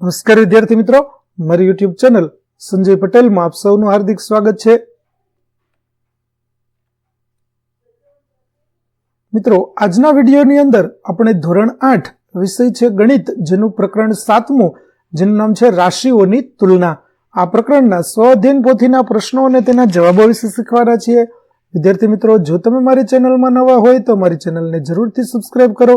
નમસ્કાર, વિદ્યાર્થી મિત્રો. મારી યુટ્યુબ ચેનલ સંજય પટેલમાં આપ સૌનું હાર્દિક સ્વાગત છે. મિત્રો, આજના વિડીયોની અંદર આપણે ધોરણ આઠ વિષય છે ગણિત, જેનું પ્રકરણ સાતમું, જેનું નામ છે રાશિઓની તુલના. આ પ્રકરણના સ્વઅધ્યયન પોથીના પ્રશ્નો અને તેના જવાબો વિશે શીખવાના છીએ. વિદ્યાર્થી મિત્રો, જો તમે મારી ચેનલમાં નવા હોય તો મારી ચેનલને જરૂરથી સબસ્ક્રાઇબ કરો.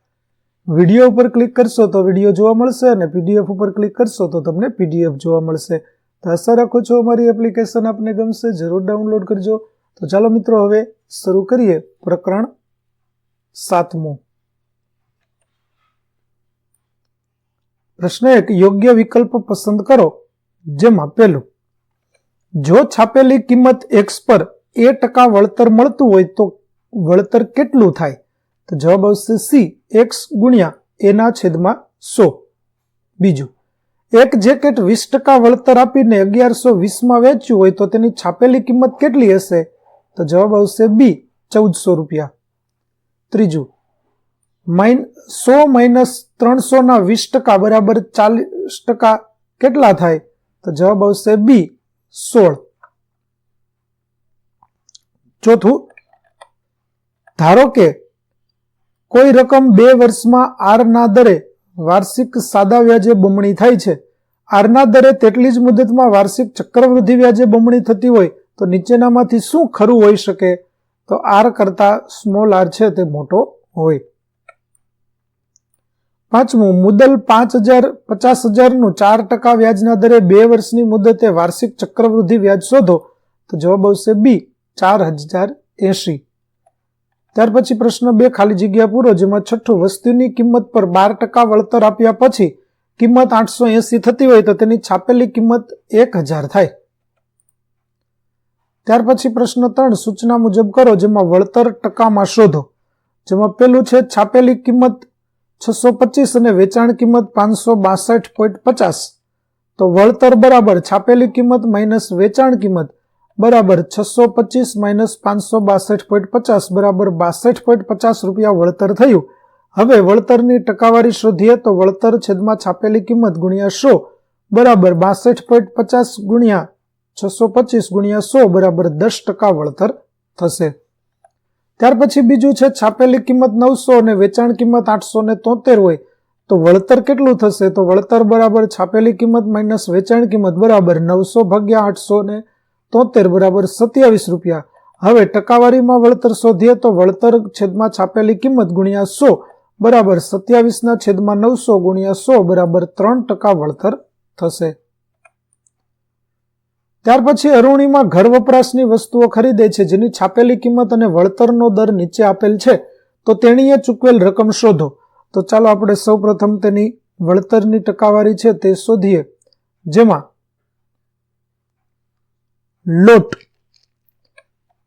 વીડિયો ઉપર ક્લિક કરશો તો વીડિયો જોવા મળશે અને પીડીએફ ઉપર ક્લિક કરશો તો તમને પીડીએફ જોવા મળશે. તો આશા રાખો છો અમારી એપ્લિકેશન આપને ગમશે, જરૂર ડાઉનલોડ કરજો. તો ચાલો મિત્રો, હવે શરૂ કરીએ પ્રકરણ સાતમું. પ્રશ્ન એક, યોગ્ય વિકલ્પ પસંદ કરો. જેમાં પહેલું જો છાપેલી કિંમત એક્સ પર એ ટકા વળતર મળતું હોય તો વળતર કેટલું થાય? તો જવાબ આવશે સી, એક્સ ગુણ્યા એના છેદમાં સો. બીજું, એક જેકેટ વીસ ટકા વળતર આપીને અગિયારસો વીસમાં વેચ્યું હોય તો તેની છાપેલી કિંમત કેટલી હશે? તો જવાબ આવશે બી, ચૌદસો રૂપિયા. ત્રીજું, માઇન સો માઇનસ ત્રણસોના વીસ ટકા બરાબર ચાલીસ ટકા કેટલા થાય? તો જવાબ આવશે બી, સોળ. ચોથું, ધારો કે કોઈ રકમ બે વર્ષમાં આરના દરે વાર્ષિક સાદા વ્યાજે બમણી થાય છે. આરના દરે તેટલી જ મુદતમાં વાર્ષિક ચક્રવૃદ્ધિ વ્યાજે બમણી થતી હોય તો નીચેનામાંથી શું ખરું હોઈ શકે? તો આર કરતા સ્મોલ આર છે તે મોટો હોય. પાંચમું, મુદલ પાંચ હજાર, પચાસ હજારનું ચાર ટકા વ્યાજના દરે બે વર્ષની મુદતે વાર્ષિક ચક્રવૃદ્ધિ વ્યાજ શોધો. તો જવાબ આવશે બી, ચાર હજાર એસી ત્યાર પછી પ્રશ્ન બે ખાલી જગ્યા પૂરો, જેમાં છઠ્ઠું, વસ્તુની કિંમત પર બાર ટકા વળતર આપ્યા પછી કિંમત આઠસો એસી થતી હોય તો તેની છાપેલી કિંમત એક હજાર થાય. ત્યાર પછી પ્રશ્ન ત્રણ, સૂચના મુજબ કરો, જેમાં વળતર ટકામાં શોધો. જેમાં પેલું છે, છાપેલી કિંમત છસો પચીસ અને વેચાણ કિંમત પાંચસો બાસઠ પોઈન્ટ પચાસ. તો વળતર બરાબર છાપેલી કિંમત માઇનસ વેચાણ કિંમત બરાબર છસો પચીસ માઇનસ પાંચસો બાસઠ પોઈન્ટ પચાસ બરાબર બાસઠ પોઈન્ટ પચાસ રૂપિયા વળતર થયું. હવે વળતરની ટકાવારી શોધીએ તો વળતર છેદમાં છાપેલી કિંમત ગુણ્યા સો બરાબર બાસઠ પોઈન્ટ પચાસ ગુણ્યા છસો પચીસ ગુણ્યા સો બરાબર દસ ટકા વળતર થશે. ત્યાર પછી બીજું છે છાપેલી કિંમત નવસો અને વેચાણ કિંમત આઠસો ને તોતેર હોય તો વળતર કેટલું થશે? તો વળતર બરાબર છાપેલી કિંમત માઇનસ વેચાણ કિંમત બરાબર નવસો ભાગ્યા આઠસો ને તોતેર બરાબર સત્યાવીસ રૂપિયા. હવે ટકાવારીમાં વળતર શોધીએ તો વળતર છેદમાં છાપેલી કિંમત ગુણ્યા સો બરાબર સત્યાવીસના છેદમાં નવસો ગુણ્યા સો બરાબર ત્રણ ટકા વળતર થશે. ત્યાર પછી અરુણિમા ઘર વપરાશની વસ્તુઓ ખરીદે છે, જેની છાપેલી કિંમત અને વળતરનો દર નીચે આપેલ છે. તો તેણીએ ચૂકવેલ રકમ શોધો. તો ચાલો આપણે સૌપ્રથમ તેની વળતરની ટકાવારી છે તે શોધીએ. જેમાં લોટ.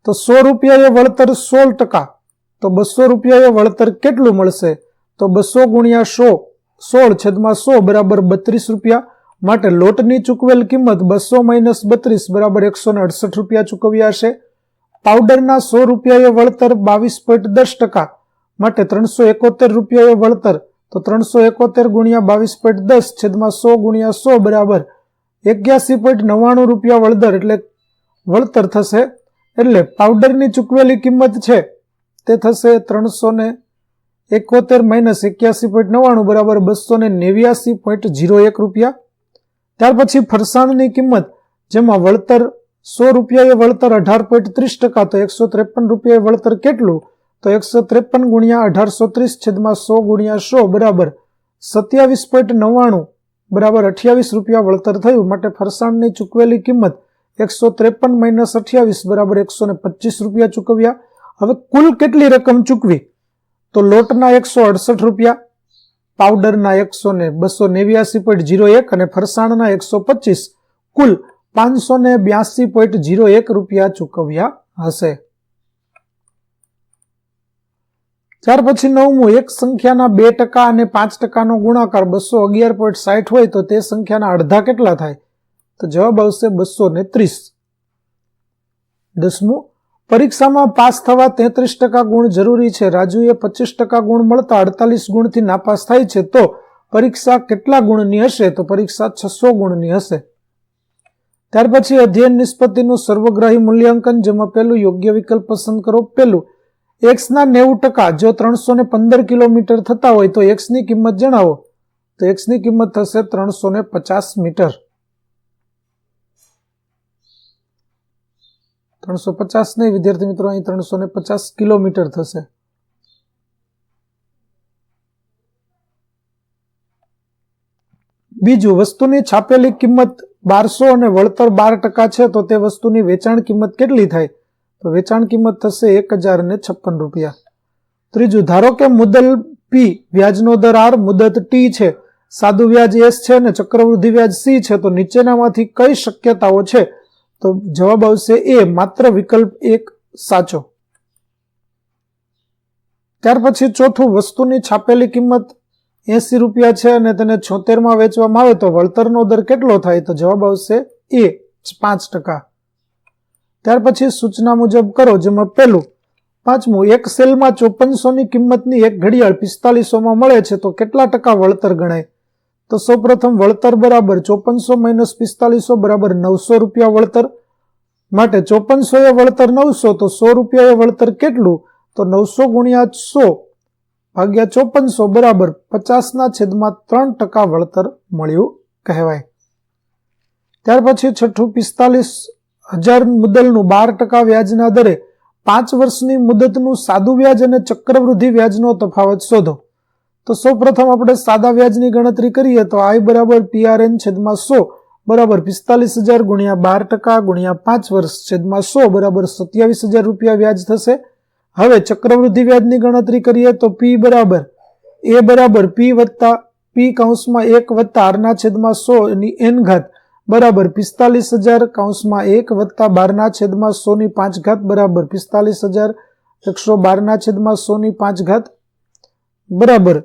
તો સો રૂપિયાએ વળતર સોળ ટકા. તો બસો રૂપિયાએ વળતર કેટલું મળશે? તો બસો ગુણ્યા સો, સોળ છેદમાં સો બરાબર બત્રીસ રૂપિયા. માટે લોટની ચૂકવેલ કિંમત બસો માઇનસ બત્રીસ બરાબર એકસો ને અડસઠ રૂપિયા ચૂકવ્યા હશે પાવડરના સો રૂપિયાએ વળતર બાવીસ પોઈન્ટ દસ ટકા. માટે ત્રણસો એકોતેર રૂપિયાએ વળતર. તો ત્રણસો એકોતેર ગુણ્યા બાવીસ પોઈન્ટ દસ છેદમાં સો ગુણ્યા સો બરાબર એક્યાસી પોઈન્ટ નવ્વાણું રૂપિયા વળતર. એટલે વળતર થશે. એટલે પાવડરની ચૂકવેલી કિંમત છે તે થશે ત્રણસો ને એકોતેર માઇનસ એક્યાસી પોઈન્ટ નવ્વાણું બરાબર બસો ને નેવ્યાસી પોઈન્ટ જીરો એક રૂપિયા. ત્યાર પછી ફરસાણની કિંમત, જેમાં વળતર સો રૂપિયાએ વળતર અઢાર પોઈન્ટ ત્રીસ ટકા, તો એકસો ત્રેપન રૂપિયાએ વળતર કેટલું? તો એકસો ત્રેપન ગુણ્યા અઢારસો ત્રીસ છેદમાં સો ગુણ્યા સો બરાબર સત્યાવીસ પોઈન્ટ નવ્વાણું બરાબર અઠ્યાવીસ રૂપિયા વળતર થયું. માટે ફરસાણની ચૂકવેલી કિંમત એકસો ત્રેપન માઇનસ અઠ્યાવીસ બરાબર એકસો ને પચીસ રૂપિયા ચૂકવ્યા. હવે કુલ કેટલી રકમ ચૂકવી? તો લોટના એકસો અડસઠ રૂપિયા, પાવડરના એકસો ને બસો નેવ્યાસી પોઈન્ટ જીરો એક અને ફરસાણના એકસો પચીસ. કુલ પાંચસો ને બ્યાસી પોઈન્ટ જીરો એક રૂપિયા ચૂકવ્યા હશે. ત્યાર પછી નવમું, એક સંખ્યાના બે ટકા અને પાંચ ટકાનો ગુણાકાર બસો અગિયાર પોઈન્ટ સાઠ હોય તો તે સંખ્યાના અડધા કેટલા થાય? તો જવાબ આવશે બસો ને ત્રીસ. દસમું, પરીક્ષામાં પાસ થવા તેત્રીસ ટકા ગુણ જરૂરી છે. રાજુએ પચીસ ટકા ગુણ મળતા અડતાલીસ ગુણથી નાપાસ થાય છે તો પરીક્ષા કેટલા ગુણની હશે? તો પરીક્ષા છસો ગુણની હશે. ત્યાર પછી અધ્યયન નિષ્પત્તિનું સર્વગ્રાહી મૂલ્યાંકન, જેમાં પહેલું યોગ્ય વિકલ્પ પસંદ કરો, પહેલું એક્સના નેવું ટકા. જો ત્રણસો ને પંદર કિલોમીટર થતા હોય તો એક્સની કિંમત જણાવો. તો એક્સની કિંમત થશે ત્રણસો ને પચાસ મીટર. ત્રણસો પચાસ નહીં વિદ્યાર્થી મિત્રો અહીં ત્રણસો ને પચાસ કિલોમીટર થશે. બીજું, વસ્તુની છાપેલી કિંમત બારસો અને વળતર બાર ટકા છે, તો તે વસ્તુની વેચાણ કિંમત કેટલી થાય? તો વેચાણ કિંમત થશે એક હજાર ને છપ્પન રૂપિયા. ત્રીજું, ધારો કે મુદલ પી વ્યાજનો દર આર મુદત ટી છે, સાદું વ્યાજ એસ છે અને ચક્રવૃદ્ધિ વ્યાજ સી છે, તો નીચેનામાંથી કઈ શક્યતાઓ છે? તો જવાબ આવશે એ, માત્ર વિકલ્પ એક સાચો. ત્યાર પછી ચોથું, વસ્તુની છાપેલી કિંમત એસી રૂપિયા છે અને તેને છોતેરમાં વેચવામાં આવે તો વળતરનો દર કેટલો થાય તો જવાબ આવશે એ, પાંચ ટકા. ત્યાર પછી સૂચના મુજબ કરો, જેમાં પહેલું, પાંચમું, એક સેલમાં ચોપનસોની કિંમતની એક ઘડિયાળ પિસ્તાલીસોમાં મળે છે તો કેટલા ટકા વળતર ગણાય? તો સૌપ્રથમ વળતર બરાબર ચોપનસો માઇનસ પિસ્તાલીસો બરાબર નવસો રૂપિયા વળતર. માટે ચોપનસો એ વળતર નવસો, તો સો રૂપિયા એ વળતર કેટલું? તો નવસો ગુણ્યા સો ભાગ્યા ચોપનસો બરાબર પચાસના છેદમાં ત્રણ ટકા વળતર મળ્યું કહેવાય. ત્યાર પછી છઠ્ઠું પિસ્તાલીસ હજાર મુદલનું બાર ટકા વ્યાજના દરે પાંચ વર્ષની મુદતનું સાદું વ્યાજ અને ચક્રવૃદ્ધિ વ્યાજનો તફાવત શોધો. તો સૌ પ્રથમ આપણે સાદા વ્યાજની ગણતરી કરીએ તો આઈ બરાબર પીઆરએન છેદમાં સો બરાબર પિસ્તાલીસ હજાર ગુણ્યા બાર ટકા ગુણ્યા પાંચ વર્ષ છેદમાં સો બરાબર સત્યાવીસ હજાર રૂપિયા વ્યાજ થશે. હવે ચક્રવૃદ્ધિ વ્યાજની ગણતરી કરીએ તો પી બરાબર એ બરાબર પી વત્તા પી કૌંસમાં એક વત્તા આરના છેદમાં સો ની એન ઘાત બરાબર પિસ્તાલીસ હજાર કૌંસમાં એક વત્તા બારના છેદમાં સોની પાંચ ઘાત બરાબર પિસ્તાલીસ હજાર એકસો બારના છેદમાં સોની પાંચ ઘાત બરાબર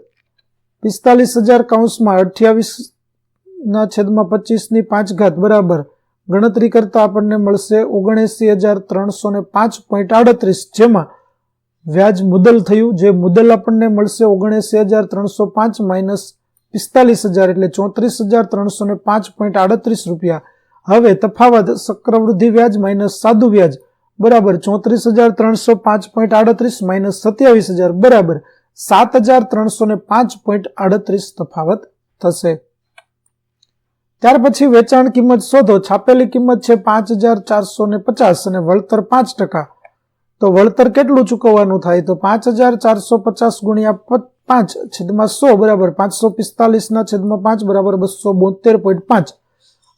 પિસ્તાલીસ હજાર કૌંસમાં અઠ્યાવીસના છેદમાં પચીસની પાંચ ઘાત બરાબર. ગણતરી કરતાં આપણને મળશે ઓગણએસી હજાર ત્રણસો ને પાંચ પોઈન્ટ આડત્રીસ, જેમાં વ્યાજ મુદલ થયું. જે મુદલ આપણને મળશે ઓગણએસી હજાર ત્રણસો પાંચ માઇનસ પિસ્તાલીસ હજાર, એટલે ચોત્રીસ હજાર ત્રણસો ને પાંચ પોઈન્ટ આડત્રીસ રૂપિયા. હવે તફાવત ચક્રવૃદ્ધિ વ્યાજ માઇનસ સાદું વ્યાજ, બરાબર ચોત્રીસ હજાર ત્રણસો પાંચ પોઈન્ટ આડત્રીસ માઇનસ સત્યાવીસ હજાર, બરાબર. સાત હજાર ત્રણસો ને પાંચ પોઈન્ટ આડત્રીસ તફાવત થશે. ત્યાર પછી વેચાણ કિંમત શોધો. છાપેલી કિંમત છે પાંચ હજાર ચારસો ને પચાસ અને વળતર પાંચ ટકા. તો વળતર કેટલું ચૂકવવાનું થાય? તો પાંચ હજાર ચારસો પચાસ ગુણ્યા પાંચ છેદમાં સો બરાબર પાંચસો પિસ્તાલીસના છેદમાં પાંચ બરાબર બસો બોતેર પોઈન્ટ પાંચ.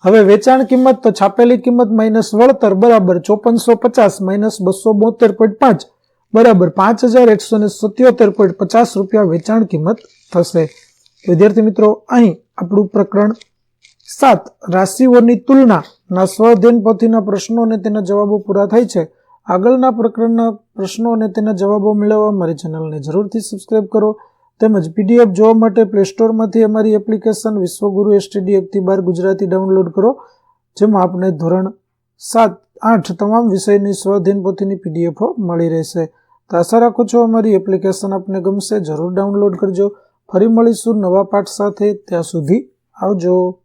હવે વેચાણ કિંમત તો છાપેલી કિંમત માઇનસ વળતર બરાબર ચોપનસો પચાસ માઇનસ બસો બોતેર પોઈન્ટ પાંચ. બરાબર પાંચ હજાર એકસો ને સત્યોતેર પોઈન્ટ પચાસ રૂપિયા વેચાણ કિંમત થશે. વિદ્યાર્થી મિત્રો, અહીં આપણું પ્રકરણ સાત. રાશિઓની તુલનાના ના સ્વઅધ્યયન પોથીના પ્રશ્નો અને તેના જવાબો પૂરા થાય છે. આગળના પ્રકરણના પ્રશ્નો અને તેના જવાબો મેળવવા મારી ચેનલને જરૂરથી સબસ્ક્રાઇબ કરો. તેમજ પીડીએફ જોવા માટે પ્લે સ્ટોરમાંથી અમારી એપ્લિકેશન વિશ્વગુરુ એસટીડી એકથી બાર ગુજરાતી ડાઉનલોડ કરો, જેમાં આપને ધોરણ સાત, આઠ તમામ વિષયની સ્વઅધ્યયન પોથીની પીડીએફો મળી રહેશે. તો આશા રાખું છું અમારી એપ્લિકેશન આપને ગમશે. જરૂર ડાઉનલોડ કરજો. ફરી મળીશું નવા પાઠ સાથે. ત્યાં સુધી આવજો.